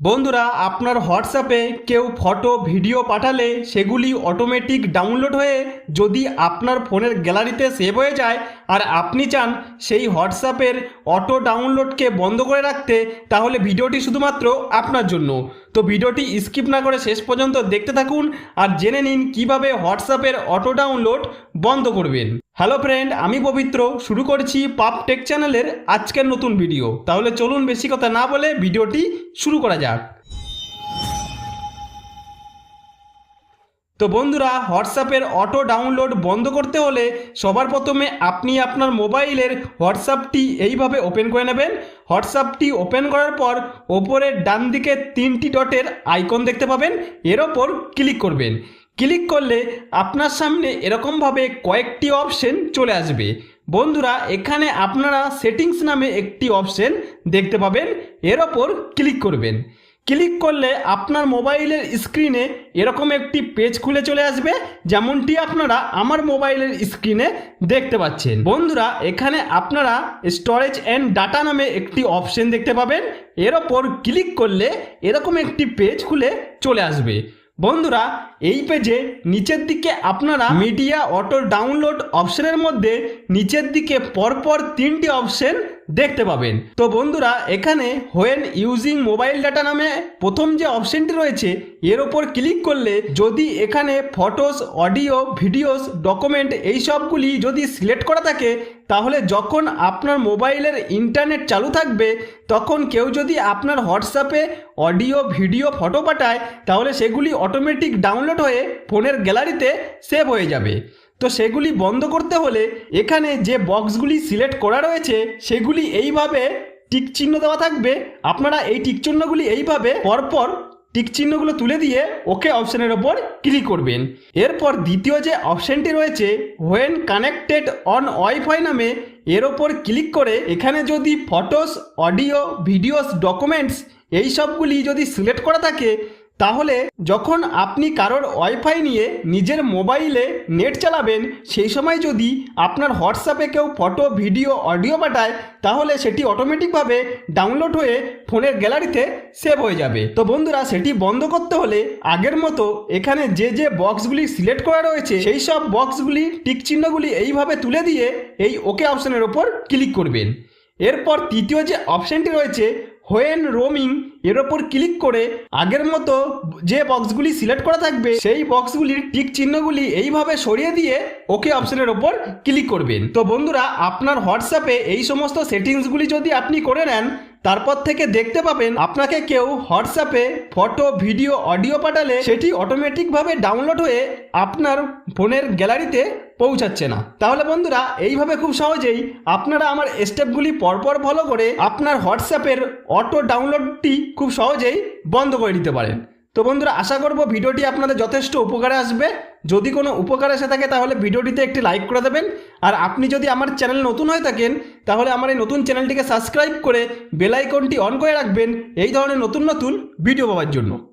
বন্ধুরা, আপনার হোয়াটসঅ্যাপে কেউ ফটো, ভিডিও পাঠালে সেগুলি অটোমেটিক ডাউনলোড হয়ে যদি আপনার ফোনের গ্যালারিতে সেভ হয়ে যায় আর আপনি চান সেই হোয়াটসঅ্যাপের অটো ডাউনলোডকে বন্ধ করে রাখতে, তাহলে ভিডিওটি শুধুমাত্র আপনার জন্য। তো ভিডিওটি স্কিপ না করে শেষ পর্যন্ত দেখতে থাকুন আর জেনে নিন কীভাবে হোয়াটসঅ্যাপের অটো ডাউনলোড বন্ধ করবেন। হ্যালো ফ্রেন্ড, আমি পবিত্র। শুরু করছি পাপ টেক চ্যানেলের আজকের নতুন ভিডিও। তাহলে চলুন বেশি কথা না বলে ভিডিওটি শুরু করা যাক। তো বন্ধুরা, হোয়াটসঅ্যাপের অটো ডাউনলোড বন্ধ করতে হলে সবার প্রথমে আপনি আপনার মোবাইলের হোয়াটসঅ্যাপটি এইভাবে ওপেন করে নেবেন। হোয়াটসঅ্যাপটি ওপেন করার পর ওপরের ডান দিকে তিনটি ডটের আইকন দেখতে পাবেন। এর ওপর ক্লিক করবেন। ক্লিক করলে আপনার সামনে এরকমভাবে কয়েকটি অপশন চলে আসবে। বন্ধুরা, এখানে আপনারা সেটিংস নামে একটি অপশন দেখতে পাবেন। এর ওপর ক্লিক করবেন। ক্লিক করলে আপনার মোবাইলের স্ক্রিনে এরকম একটি পেজ খুলে চলে আসবে, যেমনটি আপনারা আমার মোবাইলের স্ক্রিনে দেখতে পাচ্ছেন। বন্ধুরা, এখানে আপনারা স্টোরেজ অ্যান্ড ডাটা নামে একটি অপশন দেখতে পাবেন। এর ওপর ক্লিক করলে এরকম একটি পেজ খুলে চলে আসবে। বন্ধুরা এই পেজে নিচের দিকে আপনারা মিডিয়া অটো ডাউনলোড অপশনের মধ্যে নিচের দিকে পরপর তিনটি অপশন দেখতে পাবেন। তো বন্ধুরা, এখানে হোয়েন ইউজিং মোবাইল ডাটা নামে প্রথম যে অপশনটি রয়েছে, এর ওপর ক্লিক করলে যদি এখানে ফটোস অডিও ভিডিওস ডকুমেন্ট এই সবগুলি যদি সিলেক্ট করা থাকে, তাহলে যখন আপনার মোবাইলের ইন্টারনেট চালু থাকবে, তখন কেউ যদি আপনার হোয়াটসঅ্যাপে অডিও ভিডিও ফটো পাঠায়, তাহলে সেগুলি অটোমেটিক ডাউনলোড হয়ে ফোনের গ্যালারিতে সেভ হয়ে যাবে। তো সেগুলি বন্ধ করতে হলে এখানে যে বক্সগুলি সিলেক্ট করা রয়েছে, সেগুলি এইভাবে টিক চিহ্ন দেওয়া থাকবে। আপনারা এই টিক চিহ্নগুলি এইভাবে পরপর টিক চিহ্নগুলো তুলে দিয়ে ওকে অপশানের ওপর ক্লিক করবেন। এরপর দ্বিতীয় যে অপশানটি রয়েছে হোয়েন কানেক্টেড অন ওয়াইফাই নামে, এর ওপর ক্লিক করে এখানে যদি ফটোস, অডিও, ভিডিওস, ডকুমেন্টস, এই সবগুলি যদি সিলেক্ট করা থাকে তাহলে যখন আপনি কারোর ওয়াইফাই নিয়ে নিজের মোবাইলে নেট চালাবেন, সেই সময় যদি আপনার হোয়াটসঅ্যাপে কেউ ফটো, ভিডিও, অডিও পাঠায়, তাহলে সেটি অটোমেটিকভাবে ডাউনলোড হয়ে ফোনের গ্যালারিতে সেভ হয়ে যাবে। তো বন্ধুরা, সেটি বন্ধ করতে হলে আগের মতো এখানে যে যে বক্সগুলি সিলেক্ট করা রয়েছে, সেই সব বক্সগুলি, টিক চিহ্নগুলি এইভাবে তুলে দিয়ে এই ওকে অপশনের ওপর ক্লিক করবেন। এরপর তৃতীয় যে অপশনটি রয়েছে হোয়েন রোমিং এর ওপর ক্লিক করে আগের মতো যে বক্সগুলি সিলেক্ট করা থাকবে, সেই বক্সগুলির টিক চিহ্নগুলি এইভাবে সরিয়ে দিয়ে ওকে অপশনের ওপর ক্লিক করবেন। তো বন্ধুরা, আপনার হোয়াটসঅ্যাপে এই সমস্ত সেটিংসগুলি যদি আপনি করে নেন তারপর থেকে দেখতে পাবেন আপনাকে কেউ হোয়াটসঅ্যাপে ফটো, ভিডিও, অডিও পাঠালে সেটি অটোমেটিকভাবে ডাউনলোড হয়ে আপনার ফোনের গ্যালারিতে পৌঁছাচ্ছে না। তাহলে বন্ধুরা, এইভাবে খুব সহজেই আপনারা আমার স্টেপগুলি পরপর ফলো করে আপনার হোয়াটসঅ্যাপের অটো ডাউনলোডটি খুব সহজেই বন্ধ করে দিতে পারেন। তো বন্ধুরা, আশা করব ভিডিওটি আপনাদের যথেষ্ট উপকারে আসবে। যদি কোনো উপকার এসে থাকে, তাহলে ভিডিওটিতে একটি লাইক করে দেবেন। আর আপনি যদি আমার চ্যানেল নতুন হয়ে থাকেন, তাহলে আমার এই নতুন চ্যানেলটিকে সাবস্ক্রাইব করে বেলাইকনটি অন করে রাখবেন। এই ধরনের নতুন নতুন ভিডিও পাওয়ার জন্য।